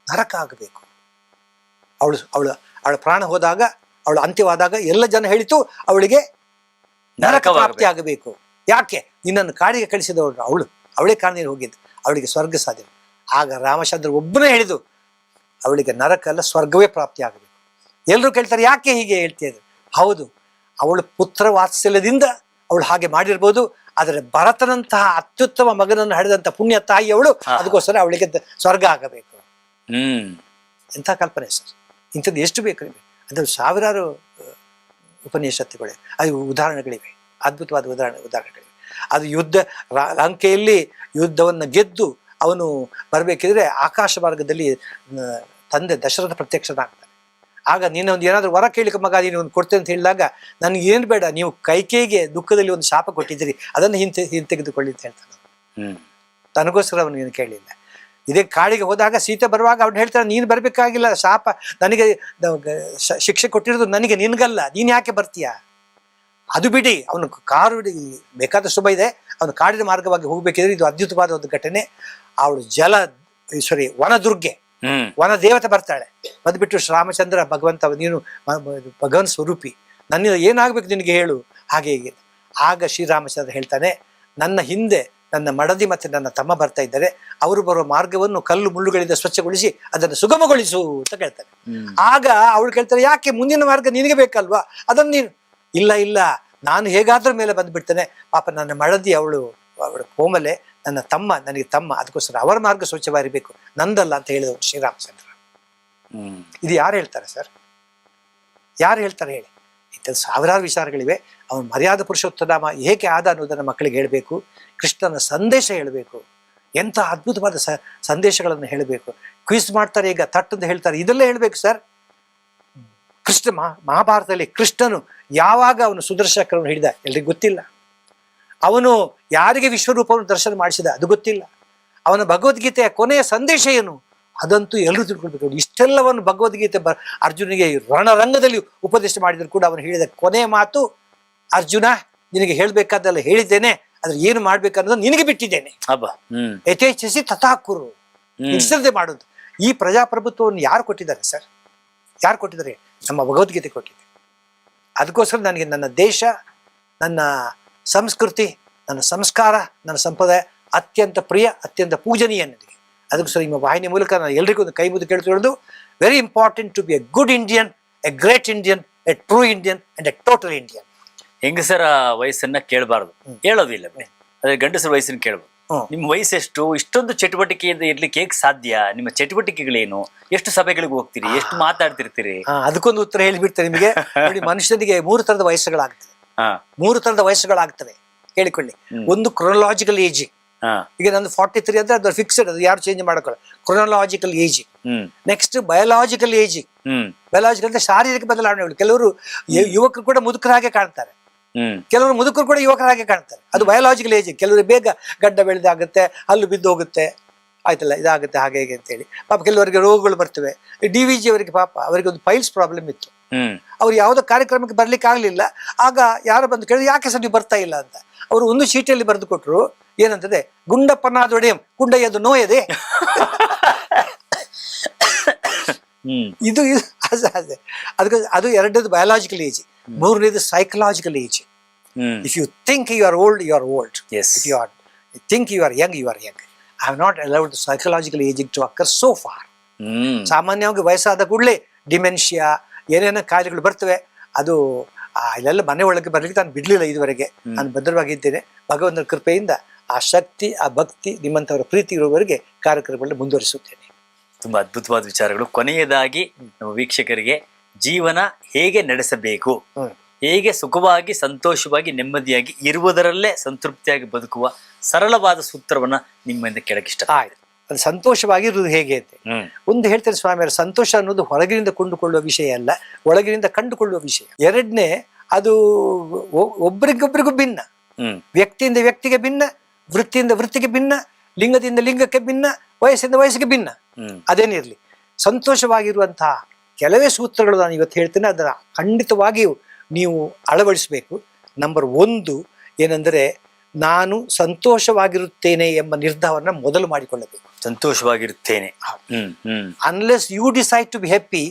ನರಕ ಆಗಬೇಕು. ಅವಳು ಅವಳು ಅವಳ ಪ್ರಾಣ ಹೋದಾಗ ಅವಳು ಅಂತ್ಯವಾದಾಗ ಎಲ್ಲ ಜನ ಹೇಳಿತು ಅವಳಿಗೆ ನರಕ ಪ್ರಾಪ್ತಿ ಆಗಬೇಕು ಯಾಕೆ? ನಿನ್ನನ್ನು ಕಾಡಿಗೆ ಕಳಿಸಿದವಳು ಅವಳು. ಅವಳೇ ಕಾಡಿಗೆ ಹೋಗಿದ್ದು. ಅವಳಿಗೆ ಸ್ವರ್ಗ ಸಾಧ್ಯ. ಆಗ ರಾಮಚಂದ್ರ ಒಬ್ಬನೇ ಹೇಳಿದು ಅವಳಿಗೆ ನರಕ ಅಲ್ಲ ಸ್ವರ್ಗವೇ ಪ್ರಾಪ್ತಿ ಆಗಬೇಕು. ಎಲ್ಲರೂ ಕೇಳ್ತಾರೆ ಯಾಕೆ ಹೀಗೆ ಹೇಳ್ತಿದ್ರು ಹೌದು ಅವಳು ಪುತ್ರ ವಾತ್ಸಲ್ಯದಿಂದ ಅವಳು ಹಾಗೆ ಮಾಡಿರ್ಬೋದು ಆದರೆ ಭರತನಂತಹ ಅತ್ಯುತ್ತಮ ಮಗನನ್ನು ಹಡೆದಂತ ಪುಣ್ಯ ತಾಯಿ ಅವಳು. ಅದಕ್ಕೋಸ್ಕರ ಅವಳಿಗೆ ಸ್ವರ್ಗ ಆಗಬೇಕು. ಹ್ಮ್. ಎಂಥ ಕಲ್ಪನೆ ಸರ್? ಇಂಥದ್ದು ಎಷ್ಟು ಬೇಕು ನಿಮಗೆ? ಅದು ಸಾವಿರಾರು ಉಪನಿಷತ್ತುಗಳೇ ಅದು ಉದಾಹರಣೆಗಳಿವೆ. ಅದ್ಭುತವಾದ ಉದಾಹರಣೆ ಉದಾಹರಣೆಗಳಿವೆ. ಅದು ಯುದ್ಧ ಲಂಕೆಯಲ್ಲಿ ಯುದ್ಧವನ್ನು ಗೆದ್ದು ಅವನು ಬರಬೇಕಿದ್ರೆ ಆಕಾಶ ಮಾರ್ಗದಲ್ಲಿ ತಂದೆ ದಶರಥ ಪ್ರತ್ಯಕ್ಷನಾಗ್ತಾನೆ. ಆಗ ನೀನು ಒಂದು ಏನಾದರೂ ವರ ಕೇಳಿಕ ಮಗ ನೀನು ಒಂದು ಕೊಡ್ತೇನೆ ಅಂತ ಹೇಳಿದಾಗ ನನಗೆ ಏನು ಬೇಡ ನೀವು ಕೈಕೇಯಿಗೆ ದುಃಖದಲ್ಲಿ ಒಂದು ಶಾಪ ಕೊಟ್ಟಿದ್ದೀರಿ ಅದನ್ನು ಹಿಂತೆ ಹಿಂತೆಗೆದುಕೊಳ್ಳಿ ಅಂತ ಹೇಳ್ತಾನೆ ತನಗೋಸ್ಕರ ಅವನು ಏನು ಕೇಳಿಲ್ಲ. ಇದೇ ಕಾಡಿಗೆ ಹೋದಾಗ ಸೀತೆ ಬರುವಾಗ ಅವ್ನು ಹೇಳ್ತಾನೆ ನೀನು ಬರಬೇಕಾಗಿಲ್ಲ ಶಾಪ ನನಗೆ ಶಿಕ್ಷೆ ಕೊಟ್ಟಿರೋದು ನನಗೆ ನಿನಗಲ್ಲ ನೀನು ಯಾಕೆ ಬರ್ತೀಯ? ಅದು ಬಿಡಿ ಅವನು ಕಾರು ಬೇಕಾದ ಶುಭ ಇದೆ ಅವನು ಕಾಡಿನ ಮಾರ್ಗವಾಗಿ ಹೋಗ್ಬೇಕಿದ್ರೆ ಇದು ಅದ್ಭುತವಾದ ಒಂದು ಘಟನೆ. ಅವಳು ಜಲ ಸಾರಿ ವನದುರ್ಗೆ ವನ ದೇವತೆ ಬರ್ತಾಳೆ. ಬಂದ್ಬಿಟ್ಟು ರಾಮಚಂದ್ರ ಭಗವಂತ ನೀನು ಭಗವನ್ ಸ್ವರೂಪಿ. ನನ್ನ ಏನಾಗಬೇಕು ನಿನಗೆ ಹೇಳು? ಹಾಗೆ ಹೀಗೆ. ಆಗ ಶ್ರೀರಾಮಚಂದ್ರ ಹೇಳ್ತಾನೆ ನನ್ನ ಹಿಂದೆ ನನ್ನ ಮಡದಿ ಮತ್ತೆ ನನ್ನ ತಮ್ಮ ಬರ್ತಾ ಇದ್ದಾರೆ. ಅವರು ಬರುವ ಮಾರ್ಗವನ್ನು ಕಲ್ಲು ಮುಳ್ಳುಗಳಿಂದ ಸ್ವಚ್ಛಗೊಳಿಸಿ ಅದನ್ನು ಸುಗಮಗೊಳಿಸು ಅಂತ ಕೇಳ್ತಾನೆ. ಆಗ ಅವಳು ಕೇಳ್ತಾರೆ ಯಾಕೆ ಮುಂದಿನ ಮಾರ್ಗ ನಿನಗೆ ಬೇಕಲ್ವಾ? ಅದನ್ನು ನೀನು ಇಲ್ಲ ಇಲ್ಲ. ನಾನು ಹೇಗಾದ್ರೂ ಮೇಲೆ ಬಂದುಬಿಡ್ತೇನೆ. ಪಾಪ ನನ್ನ ಮಳದಿ ಅವಳು ಅವಳು ಕೋಮಲೆ ನನ್ನ ತಮ್ಮ ನನಗೆ ತಮ್ಮ. ಅದಕ್ಕೋಸ್ಕರ ಅವರ ಮಾರ್ಗ ಸ್ವಚ್ಛವಾಗಿರಬೇಕು. ನಂದಲ್ಲ ಅಂತ ಹೇಳಿದವರು ಶ್ರೀರಾಮಚಂದ್ರ. ಇದು ಯಾರು ಹೇಳ್ತಾರೆ ಸರ್? ಯಾರು ಹೇಳ್ತಾರೆ ಹೇಳಿ? ಇಂಥದ್ದು ಸಾವಿರಾರು ವಿಚಾರಗಳಿವೆ. ಅವನು ಮರ್ಯಾದ ಪುರುಷೋತ್ತಮ ಏಕೆ ಆದ ಅನ್ನೋದನ್ನು ಮಕ್ಕಳಿಗೆ ಹೇಳಬೇಕು. ಕೃಷ್ಣನ ಸಂದೇಶ ಹೇಳಬೇಕು. ಎಂಥ ಅದ್ಭುತವಾದ ಸ ಸಂದೇಶಗಳನ್ನು ಹೇಳಬೇಕು. ಕ್ವಿಸ್ ಮಾಡ್ತಾರೆ ಈಗ ತಟ್ಟಂತ ಹೇಳ್ತಾರೆ. ಇದೆಲ್ಲ ಹೇಳಬೇಕು ಸರ್. ಕೃಷ್ಣ ಮಹಾ ಮಹಾಭಾರತದಲ್ಲಿ ಕೃಷ್ಣನು ಯಾವಾಗ ಅವನು ಸುದರ್ಶಕರನ್ನು ಹಿಡಿದ? ಎಲ್ರಿಗೂ ಗೊತ್ತಿಲ್ಲ. ಅವನು ಯಾರಿಗೆ ವಿಶ್ವರೂಪವನ್ನು ದರ್ಶನ ಮಾಡಿಸಿದ? ಅದು ಗೊತ್ತಿಲ್ಲ. ಅವನ ಭಗವದ್ಗೀತೆಯ ಕೊನೆಯ ಸಂದೇಶ ಏನು? ಅದಂತೂ ಎಲ್ಲರೂ ತಿಳ್ಕೊಳ್ಬೇಕು. ಇಷ್ಟೆಲ್ಲವನ್ನು ಭಗವದ್ಗೀತೆ ಬ ಅರ್ಜುನಿಗೆ ರಣರಂಗದಲ್ಲಿ ಉಪದೇಶ ಮಾಡಿದ್ರು ಕೂಡ ಅವನು ಹೇಳಿದ ಕೊನೆಯ ಮಾತು ಅರ್ಜುನ ನಿನಗೆ ಹೇಳಬೇಕಾದಲ್ಲ ಹೇಳಿದ್ದೇನೆ. ಅದ್ರ ಏನು ಮಾಡ್ಬೇಕನ್ನೋದು ನಿನಗೆ ಬಿಟ್ಟಿದ್ದೇನೆ. ಹಬ್ಬ ಯಥೇಚ್ಛಿಸಿ ತಥಾಕುರು. ಮಾಡೋದು. ಈ ಪ್ರಜಾಪ್ರಭುತ್ವವನ್ನು ಯಾರು ಕೊಟ್ಟಿದ್ದಾರೆ ಸರ್? ಯಾರು ಕೊಟ್ಟಿದ್ದಾರೆ? ನಮ್ಮ ಭಗವದ್ಗೀತೆ ಕೊಟ್ಟಿದೆ ಅದಕ್ಕೋಸ್ಕರ ನನಗೆ ನನ್ನ ದೇಶ ನನ್ನ ಸಂಸ್ಕೃತಿ ನನ್ನ ಸಂಸ್ಕಾರ ನನ್ನ ಸಂಪ್ರದಾಯ ಅತ್ಯಂತ ಪ್ರಿಯ ಅತ್ಯಂತ ಪೂಜನೀಯ ನನಗೆ. ಅದಕ್ಕೋಸ್ಕರ ನಿಮ್ಮ ವಾಹಿನಿ ಮೂಲಕ ನಾನು ಎಲ್ರಿಗೂ ಒಂದು ಕೈ ಮುದ್ದು ಕೇಳ್ತಿರೋದು very important to be a good Indian a great Indian a true Indian and a total Indian ಹೆಂಗಸರ ವಯಸ್ಸನ್ನ ಕೇಳಬಾರ್ದು. ಹೇಳೋದಿಲ್ಲ ಅದೇ ಗಂಡಸರ ವಯಸ್ಸನ್ನು ಕೇಳ್ಬೋದು. ನಿಮ್ಮ ವಯಸ್ಸೆಷ್ಟು? ಇಷ್ಟೊಂದು ಚಟುವಟಿಕೆಯಿಂದ ಇರ್ಲಿಕ್ಕೆ ಹೇಗೆ ಸಾಧ್ಯ? ನಿಮ್ಮ ಚಟುವಟಿಕೆಗಳೇನು? ಎಷ್ಟು ಸಭೆಗಳಿಗೆ ಹೋಗ್ತೀರಿ? ಎಷ್ಟು ಮಾತಾಡ್ತಿರ್ತೀರಿ? ಹಾ, ಅದಕ್ಕೊಂದು ಉತ್ತರ ಹೇಳಿಬಿಡ್ತೇನೆ ನಿಮಗೆ. ನೋಡಿ ಮನುಷ್ಯನಿಗೆ ಮೂರು ತರದ ವಯಸ್ಸುಗಳಾಗ್ತದೆ. ಹಾ. ಮೂರು ತರದ ವಯಸ್ಸುಗಳಾಗ್ತವೆ ಹೇಳಿಕೊಳ್ಳಿ. ಒಂದು ಕ್ರೊನಲಾಜಿಕಲ್ ಏಜ್ ಹಾ. ಈಗ ನಂದು ಫಾರ್ಟಿ ತ್ರೀ ಅಂದ್ರೆ ಅದು ಫಿಕ್ಸ್ಡ್ ಅದು ಯಾರು change ಮಾಡ್ಕೊಳ್ಳ chronological age hmm. Next biological age hmm. Biological ಅಂದ್ರೆ ಶಾರೀರಿಕ ಬದಲಾವಣೆಗಳು. ಕೆಲವರು ಯು- ಯುವಕರು ಕೂಡ ಮುದುಕರ ಹಾಗೆ ಕಾಣ್ತಾರೆ. ಕೆಲವರು ಮುದುಕರು ಕೂಡ ಯುವಕರ ಹಾಗೆ ಕಾಣ್ತಾರೆ. ಅದು ಬಯೋಲಾಜಿಕಲ್ ಏಜ್ ಕೆಲವರು ಬೇಗ ಗಡ್ಡ ಬೆಳೆದಾಗುತ್ತೆ ಹಲ್ಲು ಬಿದ್ದು ಹೋಗುತ್ತೆ ಆಯ್ತಲ್ಲ ಇದಾಗುತ್ತೆ ಹಾಗೆ ಹೇಗೆ ಅಂತೇಳಿ. ಪಾಪ ಕೆಲವರಿಗೆ ರೋಗಗಳು ಬರ್ತವೆ. ಡಿ ವಿ ಜಿ ಅವರಿಗೆ ಪಾಪ ಅವರಿಗೆ ಒಂದು ಪೈಲ್ಸ್ ಪ್ರಾಬ್ಲಮ್ ಇತ್ತು. ಅವ್ರು ಯಾವುದೋ ಕಾರ್ಯಕ್ರಮಕ್ಕೆ ಬರ್ಲಿಕ್ಕೆ ಆಗಲಿಲ್ಲ. ಆಗ ಯಾರು ಬಂದು ಕೇಳಿದ್ರು ಯಾಕೆ ಸರ್ ನೀವು ಬರ್ತಾ ಇಲ್ಲ? ಅಂತ. ಅವರು ಒಂದು ಚೀಟಿಯಲ್ಲಿ ಬರೆದು ಕೊಟ್ಟರು ಏನಂತದೆ ಗುಂಡಪ್ಪನಾದೊಡೆಯಂ ಗುಂಡಯ್ಯದು ನೋಯದೆ. ಇದು ಇದು ಅದು ಅದಕ್ಕೆ ಅದು ಎರಡದು ಬಯಾಲಜಿಕಲ್ ಏಜ್ ಮೂರನೇದು psychological age if you think you are old you are old yes if you are think you are young you are young I have not allowed psychological ageing to occur so far ಸಾಮಾನ್ಯವಾಗಿ ವಯಸ್ಸಾದ ಕೂಡಲೇ dementia ಏನೇನೋ ಕಾಯಿಲೆಗಳು ಬರ್ತವೆ ಅದು ಇಲ್ಲೆಲ್ಲ ಮನೆ ಒಳಗೆ ಬರಲಿಕ್ಕೆ ನಾನು ಬಿಡಲಿಲ್ಲ ಇದುವರೆಗೆ. ನಾನು ಭದ್ರವಾಗಿದ್ದೇನೆ. ಭಗವಂತನ ಕೃಪೆಯಿಂದ ಆ ಶಕ್ತಿ ಆ ಭಕ್ತಿ ನಿಮ್ಮಂಥವರ ಪ್ರೀತಿ ಇರುವವರೆಗೆ ಕಾರ್ಯಕ್ರಮಗಳನ್ನು ಮುಂದುವರಿಸುತ್ತೇನೆ. ತುಂಬಾ ಅದ್ಭುತವಾದ ವಿಚಾರಗಳು. ಕೊನೆಯದಾಗಿ ನಮ್ಮ ವೀಕ್ಷಕರಿಗೆ ಜೀವನ ಹೇಗೆ ನಡೆಸಬೇಕು? ಹೇಗೆ ಸುಖವಾಗಿ ಸಂತೋಷವಾಗಿ ನೆಮ್ಮದಿಯಾಗಿ ಇರುವುದರಲ್ಲೇ ಸಂತೃಪ್ತಿಯಾಗಿ ಬದುಕುವ ಸರಳವಾದ ಸೂತ್ರವನ್ನ ನಿಮ್ಮಿಂದ ಕೆಳಗಿಷ್ಟ ಇಷ್ಟ ಆಯ್ತು. ಅದು ಸಂತೋಷವಾಗಿರುವುದು ಹೇಗೆ ಅಂತ. ಹ್ಮ್. ಒಂದು ಹೇಳ್ತಾರೆ ಸ್ವಾಮಿಯವರು ಸಂತೋಷ ಅನ್ನೋದು ಹೊರಗಿನಿಂದ ಕೊಂಡುಕೊಳ್ಳುವ ವಿಷಯ ಅಲ್ಲ ಒಳಗಿನಿಂದ ಕಂಡುಕೊಳ್ಳುವ ವಿಷಯ. ಎರಡನೇ ಅದು ಒಬ್ಬರಿಗೊಬ್ಬರಿಗೂ ಭಿನ್ನ. ಹ್ಮ್. ವ್ಯಕ್ತಿಯಿಂದ ವ್ಯಕ್ತಿಗೆ ಭಿನ್ನ ವೃತ್ತಿಯಿಂದ ವೃತ್ತಿಗೆ ಭಿನ್ನ ಲಿಂಗದಿಂದ ಲಿಂಗಕ್ಕೆ ಭಿನ್ನ ವಯಸ್ಸಿಂದ ವಯಸ್ಸಿಗೆ ಭಿನ್ನ. ಹ್ಮ್. ಅದೇನಿರಲಿ ಸಂತೋಷವಾಗಿರುವಂತಹ ಕೆಲವೇ ಸೂತ್ರಗಳು ನಾನು ಇವತ್ತು ಹೇಳ್ತೇನೆ ಅದನ್ನು ಖಂಡಿತವಾಗಿಯೂ ನೀವು ಅಳವಡಿಸಬೇಕು. ನಂಬರ್ ಒಂದು ಏನೆಂದರೆ ನಾನು ಸಂತೋಷವಾಗಿರುತ್ತೇನೆ ಎಂಬ ನಿರ್ಧಾರವನ್ನು ಮೊದಲು ಮಾಡಿಕೊಳ್ಳಬೇಕು. ಸಂತೋಷವಾಗಿರುತ್ತೇನೆ. Unless you decide to be happy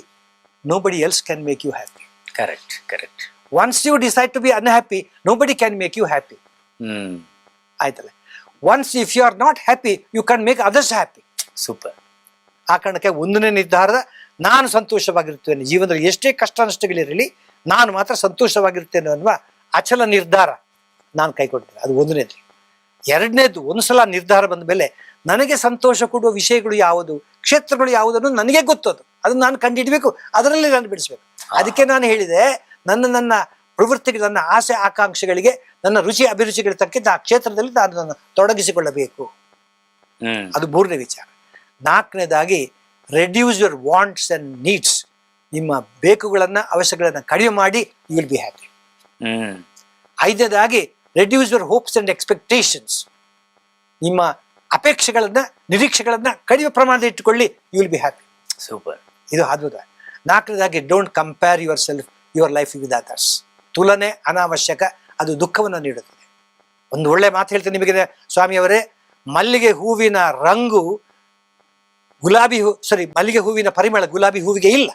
nobody else can make you happy correct correct once you decide to be unhappy nobody can make you happy ಆಯ್ತಲ್ಲ? Once if you are not happy you can make others happy super. ಆ ಕಾರಣಕ್ಕೆ ಒಂದನೇ ನಿರ್ಧಾರದ ನಾನು ಸಂತೋಷವಾಗಿರ್ತೇನೆ ಜೀವನದಲ್ಲಿ ಎಷ್ಟೇ ಕಷ್ಟ ನಷ್ಟಗಳಿರಲಿ ನಾನು ಮಾತ್ರ ಸಂತೋಷವಾಗಿರ್ತೇನೆ ಅನ್ನುವ ಅಚಲ ನಿರ್ಧಾರ ನಾನು ಕೈಗೊಂಡಿದ್ದೆ ಅದು ಒಂದನೇದು. ಎರಡನೇದು ಒಂದು ಸಲ ನಿರ್ಧಾರ ಬಂದ ಮೇಲೆ ನನಗೆ ಸಂತೋಷ ಕೊಡುವ ವಿಷಯಗಳು ಯಾವುದು ಕ್ಷೇತ್ರಗಳು ಯಾವುದನ್ನು ನನಗೆ ಗೊತ್ತದು. ಅದನ್ನು ನಾನು ಕಂಡುಹಿಡಬೇಕು ಅದರಲ್ಲಿ ನಾನು ಬಿಡಿಸ್ಬೇಕು. ಅದಕ್ಕೆ ನಾನು ಹೇಳಿದೆ ನನ್ನ ನನ್ನ ಪ್ರವೃತ್ತಿಗೆ ನನ್ನ ಆಸೆ ಆಕಾಂಕ್ಷೆಗಳಿಗೆ ನನ್ನ ರುಚಿ ಅಭಿರುಚಿಗಳ ತಕ್ಕಂತೆ ಆ ಕ್ಷೇತ್ರದಲ್ಲಿ ನಾನು ನನ್ನ ತೊಡಗಿಸಿಕೊಳ್ಳಬೇಕು. ಹ್ಮ್. ಅದು ಮೂರನೇ ವಿಚಾರ. ನಾಲ್ಕನೇದಾಗಿ reduce your wants and needs ನಿಮ್ಮ ಬೇಕುಗಳನ್ನ ಅವಶ್ಯಕಗಳನ್ನು ಕಡಿಮೆ ಮಾಡಿ you will be happy ಐದನೇದಾಗಿ reduce your hopes and expectations ನಿಮ್ಮ ಅಪೇಕ್ಷೆಗಳನ್ನ ನಿರೀಕ್ಷೆಗಳನ್ನ ಕಡಿಮೆ ಪ್ರಮಾಣದಲ್ಲಿ ಇಟ್ಟುಕೊಳ್ಳಿ you will be happy super ಇದು ಅದ್ಭುತ. ನಾಲ್ಕನೇದಾಗಿ don't compare yourself your life with others ತುಲನೆ ಅನಾವಶ್ಯಕ ಅದು ದುಃಖವನ್ನು ನೀಡುತ್ತದೆ. ಒಂದು ಒಳ್ಳೆ ಮಾತು ಹೇಳ್ತೇನೆ ನಿಮಗೆ ಸ್ವಾಮಿಯವರೇ ಮಲ್ಲಿಗೆ ಹೂವಿನ ರಂಗು ಗುಲಾಬಿ ಹೂ ಸಾರಿ ಮಲ್ಲಿಗೆ ಹೂವಿನ ಪರಿಮಳ ಗುಲಾಬಿ ಹೂವಿಗೆ ಇಲ್ಲ.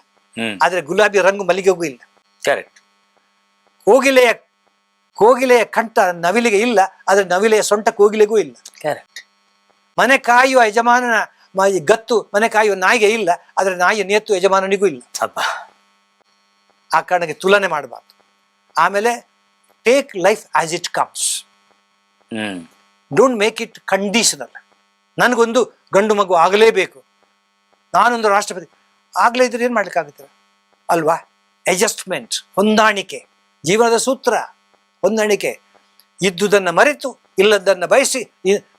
ಆದರೆ ಗುಲಾಬಿ ರಂಗು ಮಲ್ಲಿಗೆ ಹೂವು ಇಲ್ಲ. ಕರೆಕ್ಟ್ ಕೋಗಿಲೆಯ ಕೋಗಿಲೆಯ ಕಂಠ ನವಿಲಿಗೆ ಇಲ್ಲ ಆದರೆ ನವಿಲೆಯ ಸೊಂಟ ಕೋಗಿಲೆಗೂ ಇಲ್ಲ. ಕರೆಕ್ಟ್ ಮನೆ ಕಾಯುವ ಯಜಮಾನನ ಗತ್ತು ಮನೆ ಕಾಯುವ ನಾಯಿಗೆ ಇಲ್ಲ ಆದರೆ ನಾಯಿಯ ನೇತು ಯಜಮಾನನಿಗೂ ಇಲ್ಲ. ಆ ಕಾರಣಕ್ಕೆ ತುಲನೆ ಮಾಡಬಾರ್ದು. ಆಮೇಲೆ take life as it comes hmm. Don't make it conditional ನನಗೊಂದು ಗಂಡು ಮಗು ಆಗಲೇಬೇಕು. ನಾನೊಂದು ರಾಷ್ಟ್ರಪತಿ. ಆಗಲೇ ಇದ್ರೆ ಏನು ಮಾಡ್ಲಿಕ್ಕಾಗುತ್ತೆ? ಅಲ್ವಾ? ಅಡ್ಜಸ್ಟ್ಮೆಂಟ್ ಹೊಂದಾಣಿಕೆ. ಜೀವನದ ಸೂತ್ರ, ಹೊಂದಾಣಿಕೆ. ಇದ್ದುದನ್ನು ಮರೆತು, ಇಲ್ಲದನ್ನ ಬಯಸಿ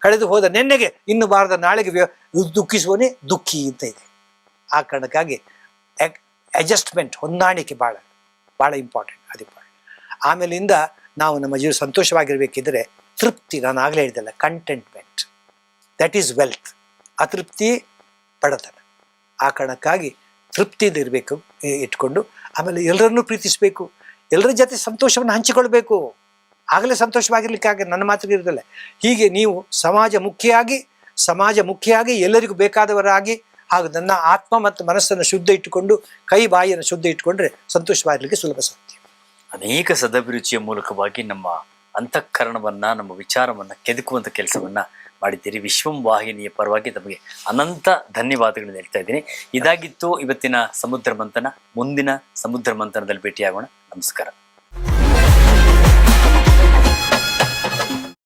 ಕಳೆದು ಹೋದ ನೆನ್ನೆಗೆ, ಇನ್ನು ಬಾರದ ನಾಳೆಗೆ ದುಃಖಿಸುವನೇ ದುಃಖಿ ಅಂತ ಇದೆ. ಆ ಕಾರಣಕ್ಕಾಗಿ ಅಡ್ಜಸ್ಟ್ಮೆಂಟ್ ಹೊಂದಾಣಿಕೆ ಭಾಳ ಭಾಳ ಇಂಪಾರ್ಟೆಂಟ್ ಅದು ಇಂಪಾರ್ಟೆಂಟ್ ಆಮೇಲಿಂದ ನಾವು ನಮ್ಮ ಜೀವ ಸಂತೋಷವಾಗಿರಬೇಕಿದ್ರೆ ತೃಪ್ತಿ, ನಾನು ಆಗಲೇ ಹೇಳಿದೆಲ್ಲ ಕಂಟೆಂಟ್ಮೆಂಟ್ ದಟ್ ಈಸ್ ವೆಲ್ತ್ ಅತೃಪ್ತಿ ಬಡತನ ಆ ಕಾರಣಕ್ಕಾಗಿ ತೃಪ್ತಿಯಿಂದ ಇರಬೇಕು ಇಟ್ಕೊಂಡು ಆಮೇಲೆ ಎಲ್ಲರನ್ನೂ ಪ್ರೀತಿಸಬೇಕು. ಎಲ್ಲರ ಜೊತೆ ಸಂತೋಷವನ್ನು ಹಂಚಿಕೊಳ್ಬೇಕು. ಆಗಲೇ ಸಂತೋಷವಾಗಿರ್ಲಿಕ್ಕಾಗ ನನ್ನ ಮಾತ್ರ ಇರೋದಿಲ್ಲ ಹೀಗೆ ನೀವು ಸಮಾಜ ಮುಖಿಯಾಗಿ ಸಮಾಜ ಮುಖಿಯಾಗಿ ಎಲ್ಲರಿಗೂ ಬೇಕಾದವರಾಗಿ ಹಾಗೂ ನನ್ನ ಆತ್ಮ ಮತ್ತು ಮನಸ್ಸನ್ನು ಶುದ್ಧ ಇಟ್ಟುಕೊಂಡು, ಕೈ ಬಾಯಿಯನ್ನು ಶುದ್ಧ ಇಟ್ಟುಕೊಂಡ್ರೆ ಸಂತೋಷವಾಗಿರ್ಲಿಕ್ಕೆ ಸುಲಭ ಸಾಧ್ಯ. ಅನೇಕ ಸದಭಿರುಚಿಯ ಮೂಲಕವಾಗಿ ನಮ್ಮ ಅಂತಃಕರಣವನ್ನ, ನಮ್ಮ ವಿಚಾರವನ್ನ, ಕೆದಕುವಂತ ಕೆಲಸವನ್ನ ಮಾಡಿದ್ದೀರಿ. ವಿಶ್ವಂ ವಾಹಿನಿಯ ಪರವಾಗಿ ತಮಗೆ ಅನಂತ ಧನ್ಯವಾದಗಳನ್ನು ಹೇಳ್ತಾ ಇದ್ದೀನಿ. ಇದಾಗಿತ್ತು ಇವತ್ತಿನ ಸಮುದ್ರ ಮಂಥನ. ಮುಂದಿನ ಸಮುದ್ರ ಮಂಥನದಲ್ಲಿ ಭೇಟಿಯಾಗೋಣ. ನಮಸ್ಕಾರ.